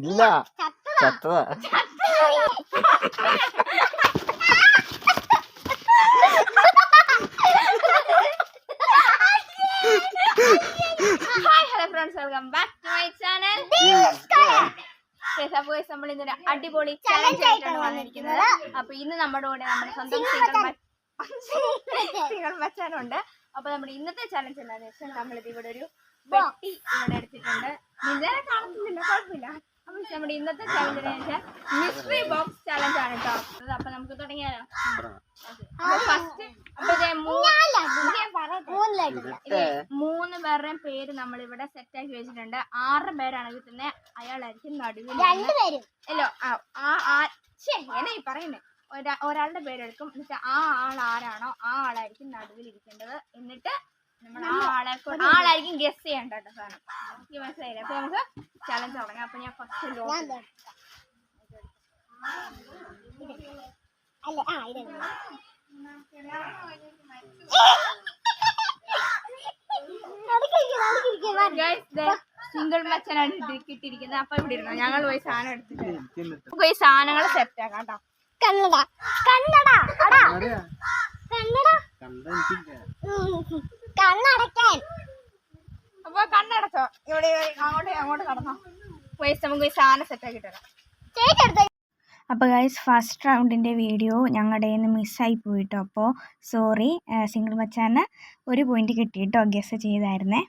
ഇല്ല. ചത്തതാ hi hello friends welcome back to my channel അപ്പോൾ നമ്മൾ ഇന്നൊരു അടിപൊളി ചലഞ്ച് ആയിട്ടാണ് വന്നിരിക്കുന്നത്. അപ്പൊ ഇന്ന് നമ്മുടെ കൂടെ നമ്മുടെ സ്വന്തം സിംഗൾ മച്ചാനുണ്ട്. അപ്പൊ നമ്മുടെ ഇന്നത്തെ ചലഞ്ച് എന്താണെന്ന് വെച്ചാൽ നമ്മളിത് ഇവിടെ ഒരു വെട്ടി ഇവിടെ എടുത്തിട്ടുണ്ട്. നിന്നെ കാണുന്നില്ല കുഴപ്പമില്ല. അപ്പൊ നമ്മുടെ ഇന്നത്തെ ചലഞ്ച് വെച്ചാൽ മിസ്റ്ററി ബോക്സ് ചലഞ്ച് ആണ് കേട്ടോ അപ്പൊ നമുക്ക് തുടങ്ങിയാലോ? ഫസ്റ്റ് മൂന്ന് പേരുടെയും പേര് നമ്മൾ ഇവിടെ സെറ്റ് ആക്കി വെച്ചിട്ടുണ്ട്. ആറ് പേരാണെങ്കിൽ തന്നെ അയാളായിരിക്കും നടുവിൽ അല്ലോ എന്നാ ഈ പറയുന്നേ? ഒരാ ഒരാളുടെ പേരെടുക്കും. എന്നിട്ട് ആ ആൾ ആരാണോ ആ ആളായിരിക്കും നടുവിൽ ഇരിക്കേണ്ടത്. എന്നിട്ട് നമ്മൾ ആളെ കൊണ്ട് ആളായിരിക്കും ഗസ് ചെയ്യണ്ട കേട്ടോ സാധനം. എനിക്ക് മനസ്സിലായില്ല? അപ്പൊ നമുക്ക് ചലഞ്ച് തുടങ്ങാം. അപ്പൊ ഞാൻ ഫസ്റ്റ് സിംഗിൾ മച്ചനാണ് കിട്ടിയിരിക്കുന്നത് അപ്പൊ ഇവിടെ ഇരുന്നു? ഞങ്ങൾ പോയി സാധനം എടുത്തിട്ട് വരാം. നമുക്ക് പോയി സാധനങ്ങൾ സെറ്റ് ആക്കാം കേട്ടോ കണ്ണട. കണ്ണട. അടാ. കണ്ണട. ഉം. കണ്ണടക്കാൻ അപ്പൊ കണ്ണടച്ചോ. ഇവിടെ അങ്ങോട്ട് അങ്ങോട്ട് കടന്നോ. വയസ്സ് നമുക്ക് ഈ സാധനം സെറ്റ് ആക്കിട്ട് വരാം ചേച്ചി എടുത്ത. അപ്പോൾ ഗൈസ് ഫസ്റ്റ് റൗണ്ടിന്റെ വീഡിയോ ഞങ്ങളുടെ നിന്ന് മിസ്സായി പോയിട്ടോ. അപ്പോൾ സോറി സിംഗിൾ മച്ചാന് ഒരു പോയിന്റ് കിട്ടിയിട്ടോ ഗസ് ചെയ്തായിരുന്നേ.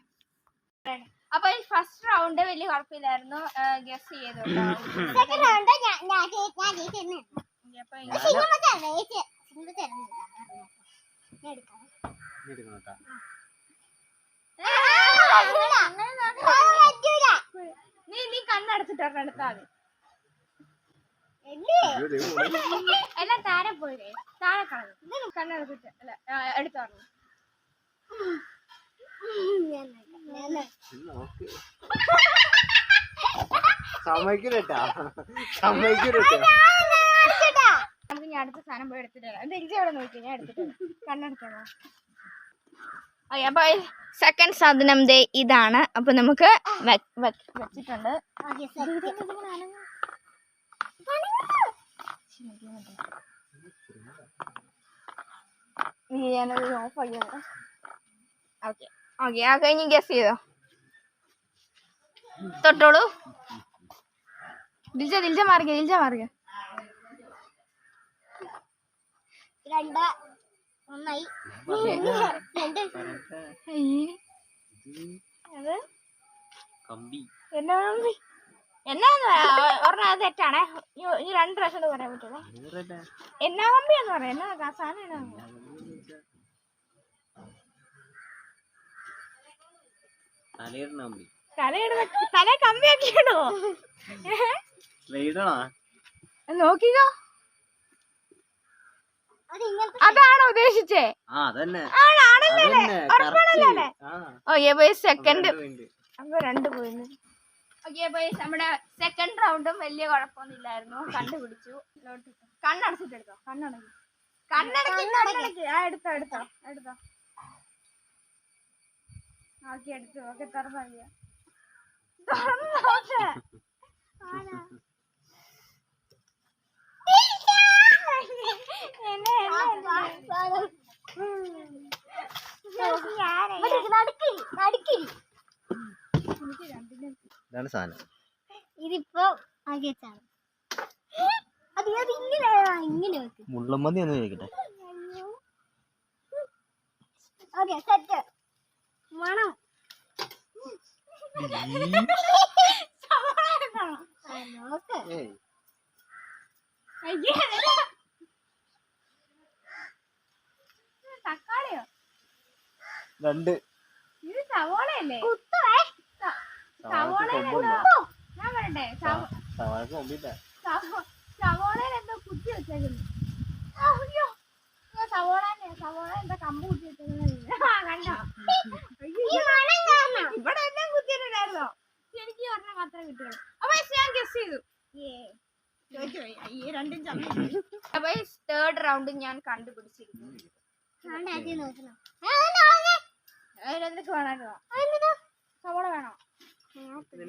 അപ്പൊ ഈ ഫസ്റ്റ് റൗണ്ട് വലിയ കുഴപ്പമില്ലായിരുന്നു. ഗസ് ചെയ്തു സെക്കൻഡ് റൗണ്ട് ഞാൻ ഞാൻ ജയി- ഞാൻ സിംഗിൾ മച്ചാണ് ചേച്ചി സിംഗിൾ ചേർന്ന് ഞാൻ എടുക്കാം. നീ നീ കണ്ണടച്ചിട്ട് ഒരെണ്ണം എടുത്താൽ മതി. എല്ലേ? എല്ലാം താഴെ പോയില്ലേ? താഴെ കളഞ്ഞു. കണ്ണടച്ചിട്ട് അല്ല എടുത്തു പറഞ്ഞു. സമ്മതിക്കൂലട്ടാ സമ്മതിക്കൂലട്ടാ നമുക്ക് ഞാൻ അടുത്ത സാധനം പോയി എടുത്തിട്ടില്ല ഇത് എനിക്ക് അവിടെ നോക്കി ഞാൻ എടുത്തിട്ടില്ല വരാം. ഓക്കെ അപ്പൊ സെക്കൻഡ് സാധനം ദേ ഇതാണ്. അപ്പൊ നമുക്ക് വെച്ചിട്ടുണ്ട്. ഞാനത് ഓഫ് ആക്കിയത് ഓക്കെ ഓക്കെ ആ കഴിഞ്ഞ് ഗസ് ചെയ്തോ? തൊട്ടോളൂ. ദിൽജ ദിൽജ മാറിക്ക ദിൽജ മാറിക്ക. രണ്ട് കമ്പി. എന്നാ ഒരെണ്ണം അത് തെറ്റാണേ. ഇനി- രണ്ട് പ്രാവശ്യം പറയാൻ പറ്റുള്ളൂ എന്നാ കമ്പി എന്ന് പറയാം? എന്നാ സാധനം എന്നാ തല കമ്പിയാക്കി നോക്കിക്കോ. അതാണോ ഉദ്ദേശിച്ചേ? ആ ഓക്കെ സെക്കൻഡ് അപ്പൊ രണ്ട് പോയിന്റ് ഓക്കെ ബോയ്സ് നമ്മുടെ സെക്കൻഡ് റൗണ്ടും വലിയ കുഴപ്പമൊന്നുമില്ലായിരുന്നു കണ്ടുപിടിച്ചു. ലോട്ട് ഇട്ടു. കണ്ണടച്ചിട്ട് എടുത്തോ കണ്ണടക്കി കണ്ണടക്കി. കണ്ണടക്കി. ആ എടുത്തോ എടുത്തോ എടുത്തോ. ഓക്കെ എടുത്തു. ഓക്കെ തുറന്നറിയാം തുറന്നോട്ടെ നടുക്കിൽ ഇതാണ് സാധനം. ഇതിപ്പോ ആകിയച്ചാണ് അത് അത് ഇങ്ങനെ ഇങ്ങനെ വെക്ക്. മുള്ളമ്മതി ഒന്ന് ചോദിക്കട്ടെ. Okay set. മണം. നോക്ക്. ഏയ്. രണ്ട്. ഇത് സവോളയല്ലേ? ഞാൻ പറയട്ടെ സവ- സവാളക്ക് കൊമ്പില്ല? സവ- സവോളയിൽ എന്തോ കുത്തി വെച്ചേക്കുന്നു. അയ്യോ അയ്യോ, സവോള തന്നെ സവോള എന്താ കമ്പ് കുത്തി വെച്ചേക്കുന്നത് കണ്ടോ? ഇവിടെ എല്ലാം കുത്തിയിട്ടുണ്ടായിരുന്നോ എനിക്ക് ഒരെണ്ണം മാത്രമേ കിട്ടുള്ളൂ. അപ്പൊ ഞാൻ ഗസ് ചെയ്തു. തേർഡ് റൗണ്ട് ഞാൻ കണ്ടുപിടിച്ചിരിക്കുന്നു. അതെന്നാ? അതിലെന്തൊക്കെ സവോള വേണോ?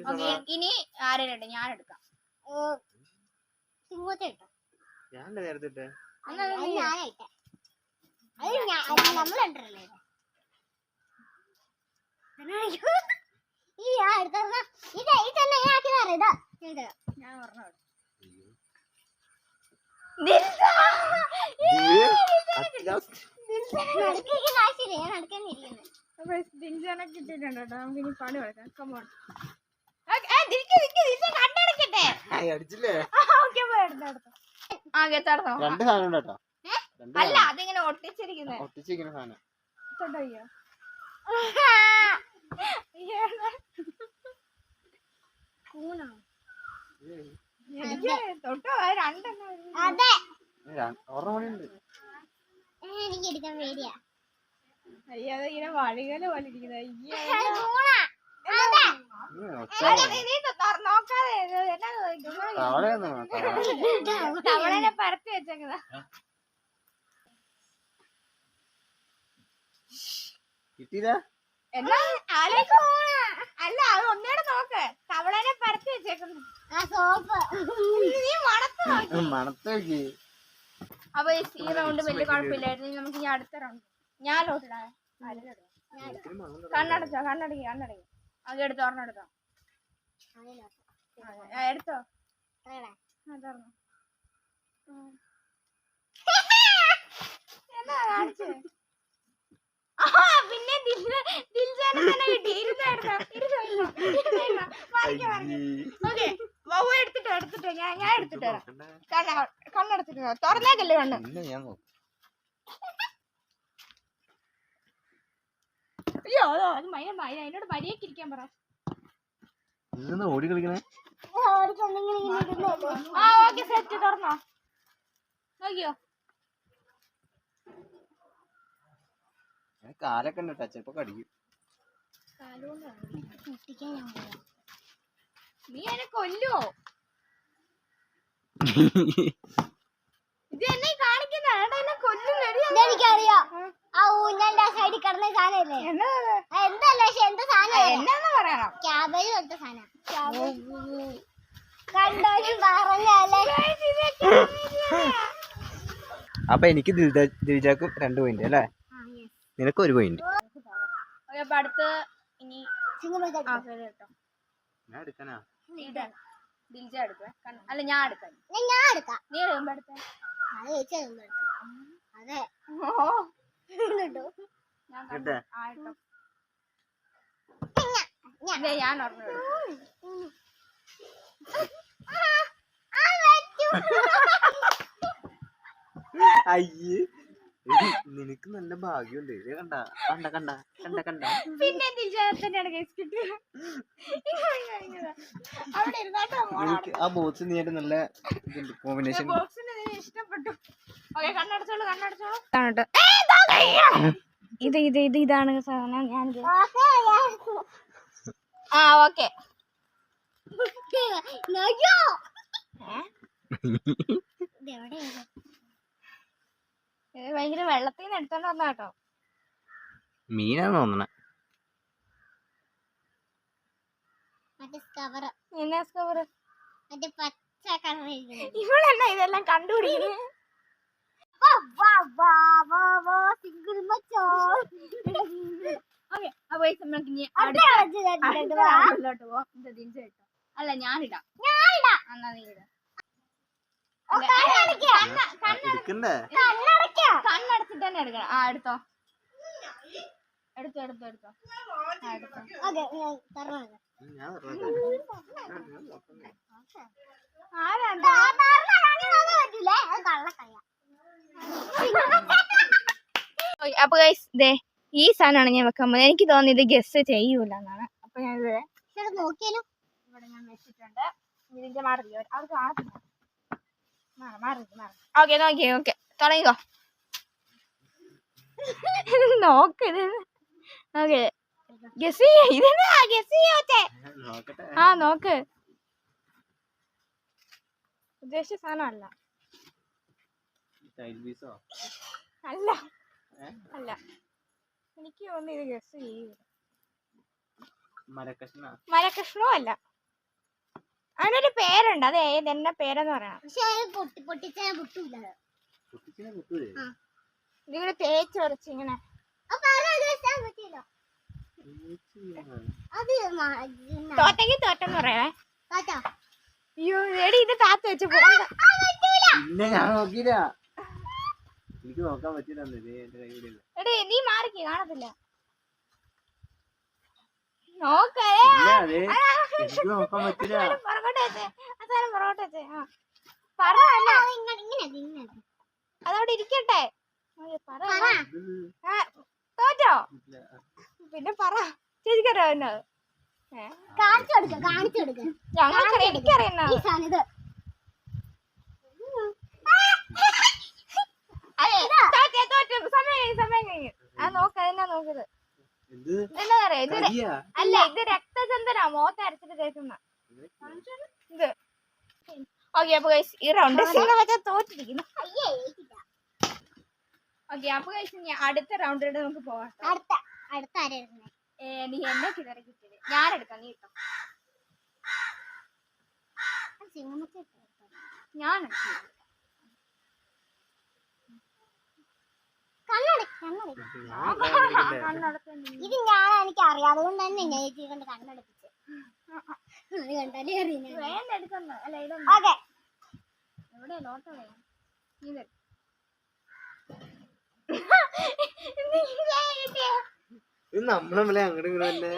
ഓക്കെ ഇനി ആരെങ്കിലും ഞാൻ എടുക്കാം. സിംഹത്തെ ഇട്ടോ? ഞാൻ നേരത്തെ ഇട്ടേ? ഞാനായിട്ടെ അത് ഞാൻ നമ്മൾ കണ്ടിട്ടില്ലേ ഈ ആ എടുത്തറ ഇത് ഇത് തന്നെ ഞാൻ ആക്കി തരാം. ഇതാ. ഇത്. ഞാൻ പറഞ്ഞു നടുക്കേക്ക് കാശില്ല ഞാൻ നടുക്കാൻ ഇരിക്കുന്നത് അപ്പൊ ദിൽജാനെ കിട്ടിയിട്ടുണ്ട്? കേട്ടോ നമുക്ക് ഇനി കമോൺ രണ്ട് സാധനം ഉണ്ട് കേട്ടോ. അല്ല അതിങ്ങനെ ഒട്ടിച്ചിരിക്കുന്നത് ഒട്ടിച്ചിരിക്കുന്ന സാധനം കൂണോ എനിക്ക് തൊട്ടോ അത് രണ്ടെണ്ണം ഒരു- അതെ ഒരെണ്ണം കൂടി ഉണ്ട് എനിക്ക് എടുക്കാൻ പേടിയാ അയ്യോ അത് ഇങ്ങനെ വഴികൾ പോലെ ഇരിക്കുന്നത് അയ്യോ അത് കൂണാ അതെ ഉം, ഒച്ച അല്ല, നീ- നീ തൊ- നോക്കാതെ ഇത് എന്നാ ചോദിക്കും? തവളയൊന്നും വേണ്ട, തവള. തവളേനെ പരത്തി വെച്ചേക്കതാ കിട്ടിയില്ല? എന്നാ? ആലോചിച്ച് അല്ല അത് ഒന്നേടെ നോക്ക്. തവളനെ പരത്തി വെച്ചേക്കുന്നു. ആ സോപ്പ്. നീ മണത്ത് നോക്ക്. മണത്ത് അപ്പൊ ഈ ഈ റൗണ്ട് വലിയ കുഴപ്പമില്ലായിരുന്നു. ഇനി നമുക്ക് ഇനി അടുത്ത റൗണ്ട് ഞാൻ ലോട്ടിടാം. കണ്ണടച്ചോ കണ്ണടക്കി കണ്ണടക്കി. അത് എടുത്തോ ഒരെണ്ണം എടുത്തോ. തുറന്നോ. എന്താ കാണിച്ചേ? പിന്നെ തന്നെ കിട്ടി. ഇരുന്നായിരുന്നോ? ഇരുന്നായിരുന്നോ? ഇരുന്നായിരുന്നോ? മാറിക്കോ മാറിക്കോ ഓക്കെ വവ്വ എടുത്തിട്ടോ എടുത്തിട്ടോ. ഞാൻ ഞാൻ എടുത്തിട്ടോ കണ്ണ കണ്ണെടുത്തിട്ടോ. തുറന്നേക്കല്ലേ കണ്ണ്? ഞാൻ നോക്കും. അയ്യോ അതോ അത് മൈന മൈന അതിനോട് മര്യാദയ്ക്ക് ഇരിക്കാൻ പറ. ഇതൊന്ന് ഓടി കളിക്കണേ? ആ ഓക്കെ സെറ്റ് തുറന്നോ. നോക്കിയോ? കാലൊക്കെ ഉണ്ട് കേട്ടോ ചിലപ്പോ കടിക്കും നീ എന്നെ കൊല്ലുവോ? ആ. ആ സൈഡിൽ കിടന്ന സാധനല്ലേ? എന്തല്ല പക്ഷെ എന്താ സാധനം ക്യാബേജ് സാധനം. പറഞ്ഞല്ലേ അപ്പൊ എനിക്ക് ദിൽജാക്കും രണ്ട് പോയിന്റ് അല്ലേ? നിനക്ക് ഒരു പോയിന്റ് അടുത്ത് ഇനി ഞാൻ എടുക്കാനാ? ദിൽജ എടുക്കാം അല്ല ഞാൻ എടുക്കാം ഞാൻ എടുക്കാം നീ എടുക്കുമ്പോ എടുത്ത അത് ചേച്ചി അതൊന്നും എടുക്കാം. അതെ ഓ കേട്ടോ ഞാൻ? കണ്ടു. ആ ഇതേ ഞാൻ എടുക്കും. അയ്യേ നിനക്ക് നല്ല ഭാഗ്യമുണ്ട് ഇത് കണ്ട കണ്ട കണ്ട കണ്ട കണ്ട. പിന്നെ എനിക്ക് ആ ബോക്സ് നീ ആയിട്ട് നല്ല ഇതുണ്ട് കോമ്പിനേഷൻ ബോക്സിന് ഇഷ്ടപ്പെട്ടു. ഓക്കെ കണ്ണടച്ചോളൂ കണ്ണടച്ചോളൂ. ഇത് ഇത് ഇത് ഇതാണ് സാധനം. ഞാൻ ആ ഓക്കെ നോക്കിയോ ഭയങ്കര വെള്ളത്തിൽ നിന്ന് എടുത്തോണ്ട് വന്ന കേട്ടോ. മീനാന്ന് തോന്നണേ. എന്നാ സ്കവർ ഇവളെന്നാ ഇതെല്ലാം കണ്ടുപിടിക്കുന്നത് അല്ല ഞാനിടാം ഞാനിടാം. എന്നാ നീ ഇടാം. കണ്ണടച്ചിട്ട് തന്നെ എടുക്കണം. ആ എടുത്തോ. എടുത്തോ എടുത്തോ എടുത്തോ. അപ്പൊ ദേ ഈ സാധനമാണ് ഞാൻ വെക്കാൻ പോകുന്നത്. എനിക്ക് തോന്നുന്നു ഇത് ഗസ് ചെയ്യൂല എന്നാണ് അപ്പൊ ഞാൻ ഇത് നോക്കിയാലും? ഇവിടെ ഞാൻ വെച്ചിട്ടുണ്ട്. ഇതിന്റെ മാറി മാറി മാറി മാറി. ഓക്കെ നോക്കിയേ ഓക്കെ. തുടങ്ങിക്കോ. നോക്ക് ഇത് ഓക്കെ ഗസ് ചെയ്യ ഇതെന്നാ ഗസ് ചെയ്യാത്തെ ആ നോക്ക് ഉദ്ദേശിച്ച സാധനമല്ല അല്ല അല്ല എനിക്ക് തോന്നുന്നു ഇത് ഗസ് ചെയ്യൂല അല്ല അതിനൊരു പേരുണ്ട് അത് ഏത് എന്നെ പേരെന്ന് പറയണം പക്ഷെ പൊട്ടി പൊട്ടിച്ചാൽ പൊട്ടൂല ഇതിങ്ങനെ തേച്ചൊരച്ച് ഇങ്ങനെ. തോറ്റെങ്കിൽ തോറ്റെന്ന് പറയണേ. അയ്യോ എടി ഇത് താത്ത് വെച്ച് പിന്നെ ഞാൻ നോക്കിയില്ല. എനിക്ക് നോക്കാൻ പറ്റില്ല എടി നീ മാറിക്ക് കാണത്തില്ല. അതവിടെ ഇരിക്കട്ടെ. തോറ്റോ? പിന്നെ പറ. ചേച്ചിക്കറിയോ കാണിച്ചു കൊടുക്ക കാണിച്ചു കൊടുക്ക. ഞങ്ങൾക്ക് അല്ല ഇത് രക്തചന്ദനാ മോത്ത അരച്ചിട്ട് തേക്കുന്ന. ഇത്. ഓക്കെ അപ്പൊ ഈ റൗണ്ട് തോറ്റിരിക്കുന്നു. ഓക്കെ അപ്പൊ guys, ഇനി അടുത്ത റൗണ്ടിലോട്ട് നമുക്ക് പോകാം. അടുത്ത അടുത്ത ആരായിരുന്നു നീ എന്നെ കിതറി കിട്ടിയത്. ഞാൻ എടുക്കാം നീ കിട്ടും ഞാൻ. ഇത് ഞാൻ എനിക്ക് അറിയാതെ കൊണ്ട് തന്നെ ഞാൻ ചേച്ചി കൊണ്ട് കണ്ണടപ്പിച്ചു. അത് കണ്ടാലേ ഇതൊന്നും. ഓക്കെ എവിടെ വേണം ഇത് നമ്മളെ നമ്മളെ അങ്ങോട്ട് ഇങ്ങോട്ട് തന്നെ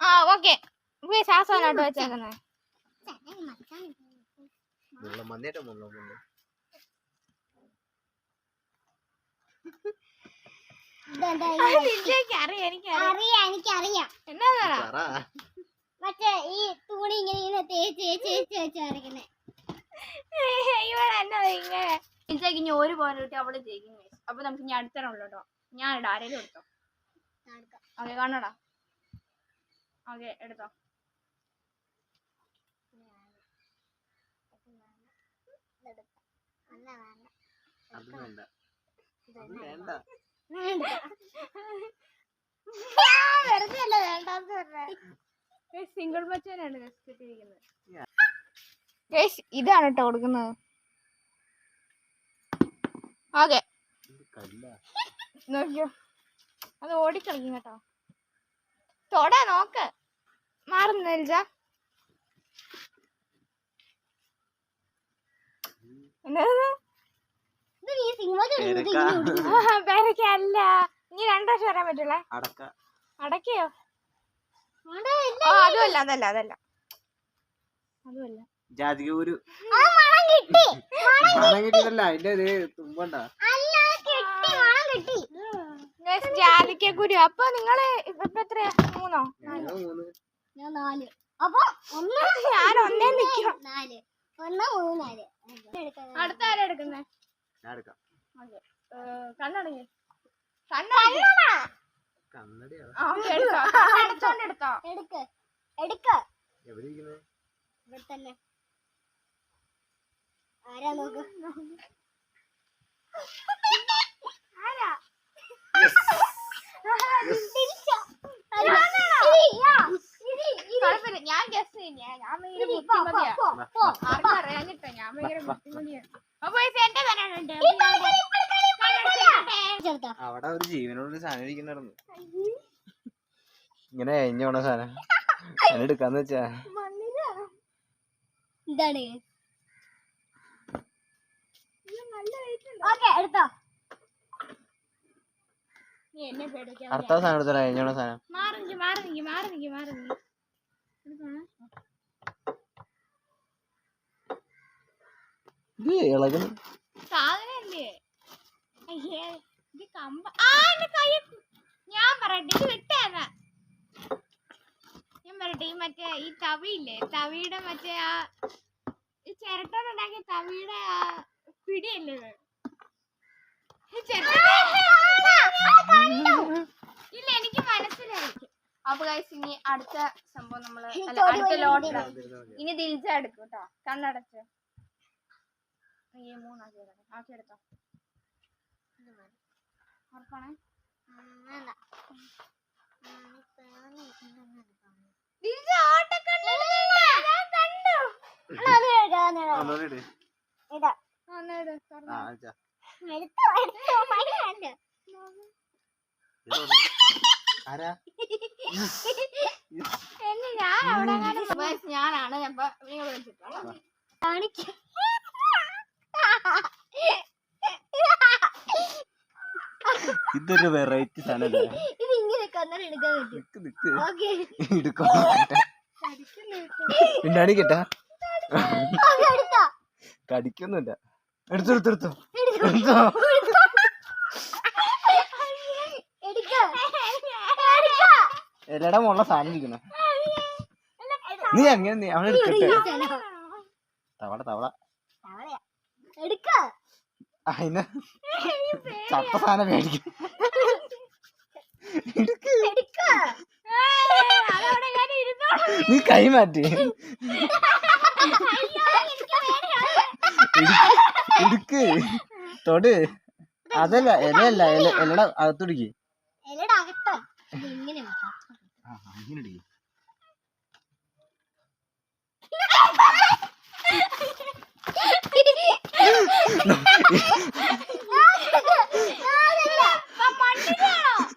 ആ ഓക്കെ. ശ്വാസമായിട്ട് വെച്ചേക്കുന്നത് മച്ചൻ മുള്ളം മുള്ളം മുള്ളം. ഇതെന്താ എനിക്ക് അറിയാം എനിക്കറിയാം. എന്നാ മറ്റേ ഈ തുണി ഇങ്ങനെ ഇങ്ങനെ തേച്ച് തേച്ച് തേച്ച് വെച്ച് വരയ്ക്കുന്നേ. ഇവിടെ എന്നാ ഇങ്ങനെ? ഇനി ഒരു പോയിന്റ് കിട്ടി അവൾ ജയിക്കും. അപ്പൊ നമുക്ക് ഇനി അടുത്ത റൗണ്ട് കേട്ടോ ഞാൻ ഇടാം. ആരേലും എടുത്തോ? ഓക്കെ കാണടാ. ഓക്കെ എടുത്തോ. വേണ്ട. വേണ്ട. വേണ്ട. വേണ്ട. വെറുതെ അല്ല വേണ്ടാന്ന് പറഞ്ഞേ. സിംഗിൾ മച്ചാനാണ് കിട്ടിയിരിക്കുന്നത്. ഇതാണ് കേട്ടോ കൊടുക്കുന്നത്. ഓക്കെ. നോക്കിയോ? അത് ഓടിക്കളിക്കും കേട്ടോ. തൊട നോക്ക്. മാറുന്ന എൽജ പേരക്കല്ല ഇനി രണ്ടു വർഷം വരാൻ പറ്റൂലേ അടക്ക. അടക്കയോ? ഓ അതുമല്ല അതല്ല അതല്ല. അതുമല്ല. ജാതിക ഒരു മണം കിട്ടി മണം കിട്ടിയതല്ല അതിന്റെ ഇത് തുമ്പണ്ട? അല്ല കിട്ടി മണം കിട്ടി. Guys, ജാതിക്കക്കുരു അപ്പൊ നിങ്ങൾ ഇപ്പൊ എത്രയാ മൂന്നോ? ഞാൻ നാല്. അപ്പൊ ഒന്ന് ഞാൻ ഒന്നേ നിൽക്കും നാല്. ഒന്ന് മൂന്ന് നാല്. അടുത്ത ആരാ എടുക്കുന്നേ? ഞാൻ എടുക്കാം. കണ്ണടങ്ങി കണ്ണടങ്ങി കണ്ണടിയാ ആ, okay, എടുത്തോ. എടുക്ക്. എടുക്ക്. എവിടെ ഇരിക്കുന്നത് ഇവിടെ തന്നെ ആരാ? നോക്ക് ആരാ. ഞാൻ ഗസ് ചെയ്യാ ഞാൻ ഭയങ്കര ബുദ്ധിമതിയാ. ആർക്കും അറിയാഞ്ഞിട്ടാ. ഞാൻ ഭയങ്കര അപ്പൊ എന്റെ വരാനുണ്ട് ചെറുതാ. അവിടെ ഒരു ജീവനോട് സാധനം ഇങ്ങനെ അയഞ്ഞ പോണ സാധനം. അതിന് എടുക്കാന്ന് വെച്ചാ. എന്താണ് ഓക്കെ എടുത്തോ. അടുത്ത സാധനം. സാധനം മാറി മാറി മാറി മാറി. ഇത് ഇളകുന്നു അയ്യേ ഇത് കമ്പ ആ എന്റെ കൈ ഞാൻ പറയട്ടെ ഇത് വിട്ടേന്നാ പറയട്ടെ ഈ മറ്റേ ഈ തവിയില്ലേ? തവിയുടെ മറ്റേ ആ ഈ ചിരട്ടോണ്ടുണ്ടാക്കിയ തവിയുടെ ആ പിടിയല്ലേ ഇല്ല എനിക്ക് മനസ്സിലായി അപ്പൊ ഗൈസ് ഇനി അടുത്ത സംഭവം നമ്മൾ അടുത്ത ലോട്ട് ഇനി ദിൽജ എടുക്കും കേട്ടോ കണ്ണടച്ച്. മൂന്നാക്കി ആക്കി എടുത്തോ. ഉറപ്പാണേ? വേണ്ട. ആരാ? ഞാനാണ് ഞാൻ കാണിക്ക്. ഇതൊരു വെറൈറ്റി സാധനം ഇത് ഇങ്ങനെയൊക്കെ അന്നേരം നിക്ക് നിക്ക്. ഓക്കെ. എടുക്കോ. പിന്നാടി കേട്ടാ. എടുത്തോ. കടിക്കൊന്നുമില്ല എടുത്തു എടുത്തു എല്ലടാ മുള്ള സാധനം ഇരിക്കണം. നീ അങ്ങനെ നീ അവളെ എടുക്കട്ടെ. തവള തവള. അതിന് ചട്ട സാധനം മേടിക്കും എടുക്ക്. എടുക്കോ അതവിടെ ഞാൻ ഇരുന്നോളാം നീ കൈ മാറ്റി. എടുക്ക് തൊട് അതല്ല ഇലയല്ല ഇല ഇലയുടെ അകത്തുടിക്ക് ഇങ്ങനെ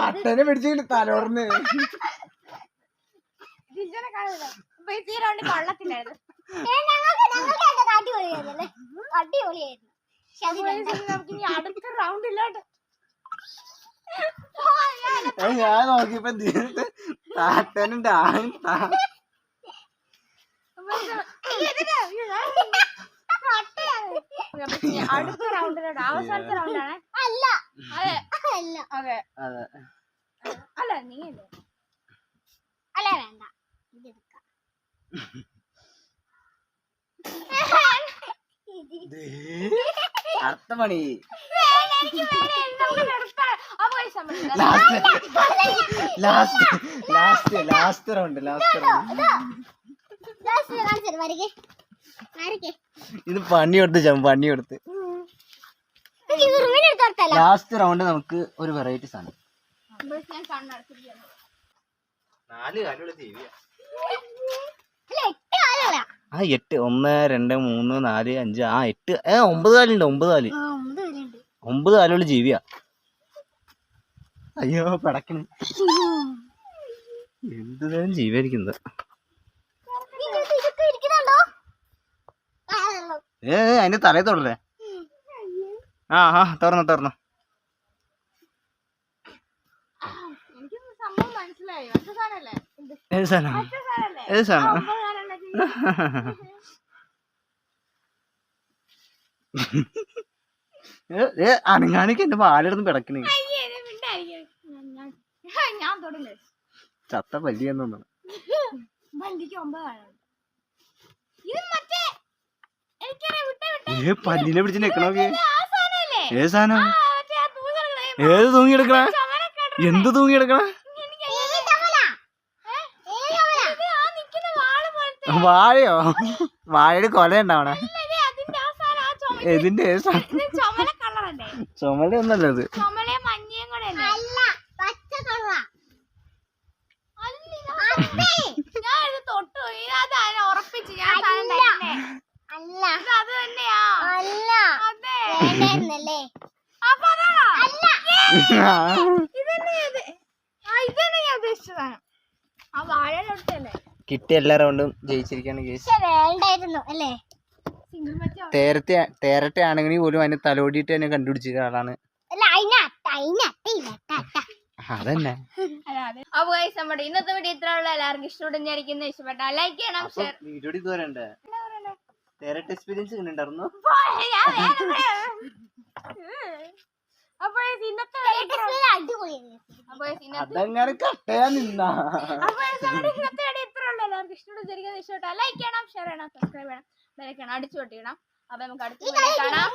അടുത്ത തട്ടനെ ഇല്ലോട്ട്. തലോർന്ന് ഞാൻ നോക്കിയപ്പോ താട്ടനും താ- അട്ടയാണ്. അടുത്ത റൗണ്ടിലോട്ട് അവസാനത്തെ റൗണ്ടാണ്. അല്ല. അതെ. അല്ല. അതെ. അതെ. അല്ല നീ അല്ലേ അല്ല വേണ്ട. ഇതെടുക്കാം. ദേ, അടുത്ത പണി last last last last round last round. വരയ്ക്ക്. ഇത് പണി കൊടുത്ത് ചം പണി കൊടുത്ത്. ഇത് റിമീൻ ലാസ്റ്റ് റൗണ്ട് നമുക്ക് ഒരു വെറൈറ്റി സാധനം. ആ എട്ട്. ഒന്ന് രണ്ട് മൂന്ന് നാല് അഞ്ച്. ആ എട്ട്. ഏ ഒമ്പത് കാലുണ്ട് ഒമ്പത് കാൽ. ഒമ്പത് കാലുള്ള ജീവിയാ. അയ്യോ പിടക്കണ്. എന്തുതരം ജീവിയായിരിക്കുന്നത് ഇതിനകത്ത് ഇതൊക്കെ ഇരിക്കുന്നുണ്ടോ ആ, അതല്ലോ. ഏ അതിന്റെ തലയിൽ തൊടല്ലേ? ആ ആ തുറന്നു തുറന്നു. ഏത് അനങ്ങാണിക്ക് എന്റെ പാലെടുന്ന് പിടക്കണേ ചത്ത പല്ലിയെന്നു ഇത് മറ്റേ ഏ പല്ലിനെ പിടിച്ച് നിക്കണോക്കെ ആ സാധനല്ലേ ഏത് സാധനം? ഏത് തൂങ്ങി എടുക്കണ ചുമലൊക്കെ എന്ത് തൂങ്ങി എടുക്കണ എനിക്ക് തവള? ഏ? തവള? ഇത് ആ നിക്കുന്ന വാൾ പോലത്തെ വാഴയോ? വാഴയുടെ കൊല ഉണ്ടാവണ അല്ലേ അതിന്റെ ആ സാധനം ആ ചുമ ഇതിന്റെ സാധനം ചുമല ഒന്നല്ല ചുമലയും മഞ്ഞയും കൂടെ അല്ലേ അല്ല പച്ച കളറ അല്ല, ഇത് ഞാൻ ഇത് തൊട്ടു ഇതിനകത്ത് അതിനെ ഉറപ്പിച്ചു ഞാൻ സാധനം തന്നെ അല്ല ഇത് അത് തന്നെയാ അല്ല അതെ വേണ്ടായിരുന്നല്ലേ അപ്പൊ അതാണോ അല്ല ഇതന്നെ ഇത് ആ ഇതന്നെ ഞാൻ ഉദ്ദേശിച്ച സാധനം ആ വാഴയുടെ അടുത്തല്ലേ കിട്ടിയ എല്ലാ റൗണ്ടും ജയിച്ചിരിക്കാണ് തേരത്തെ തേരട്ടെ ആണെങ്കിൽ പോലും അതിനെ തലോടിയിട്ട് തന്നെ കണ്ടുപിടിച്ച ആളാണ് അതന്നെ. അപ്പൊ നമ്മുടെ ഇന്നത്തെ വീഡിയോ ഇത്ര ഉള്ള. എല്ലാവർക്കും ഇഷ്ടപ്പെടുന്നതായിരിക്കും ഇഷ്ടപ്പെട്ട ലൈക്ക് ചെയ്യണം ഷെയർ വീഡിയോ തേരട്ടെ എക്സ്പീരിയൻസ് ഉണ്ടായിരുന്നു അതങ്ങനെ കട്ടയാ നിന്നാ. ഇന്നത്തെ വീഡിയോ ഇത്ര ഉള്ളൂ. എല്ലാവർക്കും ലൈക്ക് ചെയ്യണം ഷെയർ ചെയ്യണം സബ്സ്ക്രൈബ് ചെയ്യണം ബെലൈക്കണം അടിച്ചു പൊട്ടിക്കണം അപ്പൊ നമുക്ക് അടുത്ത വീഡിയോ കാണാം.